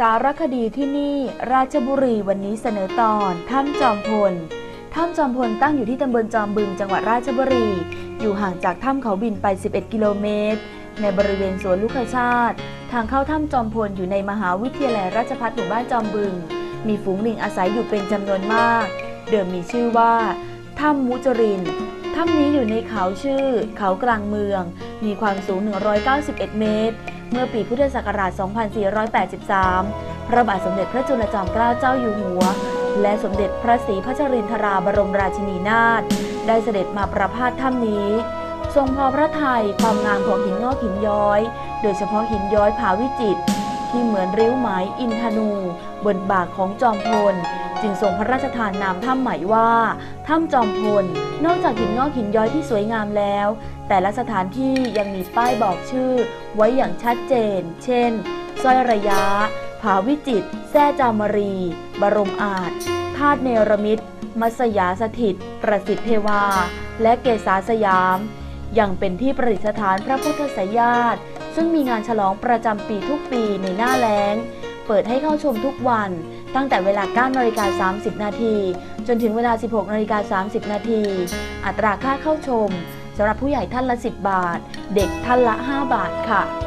สารคดีที่นี่ราชบุรีวันนี้เสนอตอนถ้ำจอมพล ถ้ำจอมพลตั้งอยู่ที่ตำบลจอมบึงจังหวัดราชบุรี อยู่ห่างจากถ้ำเขาบินไป 11 กิโลเมตร ในบริเวณสวนลูกชาติ ทางเข้าถ้ำจอมพลอยู่ในมหาวิทยาลัยราชภัฏหมู่บ้านจอมบึง มีฝูงลิงอาศัยอยู่เป็นจำนวนมาก เดิมมีชื่อว่าถ้ำมุจรินถ้ำนี้อยู่ในเขาชื่อ เขากลางเมือง มีความสูง 191 เมตร เมื่อปีพุทธศักราช 2483 พระบาทสมเด็จพระจุลจอมเกล้าเจ้าอยู่หัว และสมเด็จพระศรีพัชรินทราบรมราชินีนาถได้เสด็จมาประพาสถ้ำนี้ ทรงพอพระทัยความงามของหินงอกหินย้อย โดยเฉพาะหินย้อยผาวิจิตร ที่เหมือนริ้วไหมอินทนู บนบ่าของจอมพล จึงทรงพระราชทานนามถ้ำใหม่ว่าถ้ำจอมพล นอกจากหินงอกหินย้อยที่สวยงามแล้ว แต่ละสถานที่ยังมีป้ายบอกชื่อ ไว้อย่างชัดเจน เช่นสร้อยระยะ ผาวิจิตรแซ่จามรี บรมอาจธาตุเนรมิตมัสยาสถิต ประสิทธิเทวา และเกษาสยาม ยังเป็นที่ประดิษฐานพระพุทธสยาต ซึ่งมีงานฉลองประจำปีทุกปีในหน้าแล้ง เปิดให้เข้าชมทุกวัน ตั้งแต่เวลา 9นาฬิกา30 นาที จนถึงเวลา 16นาฬิกา30 นาที อัตราค่าเข้าชมสำหรับผู้ใหญ่ท่านละ 10 บาท เด็กท่านละ 5 บาทค่ะ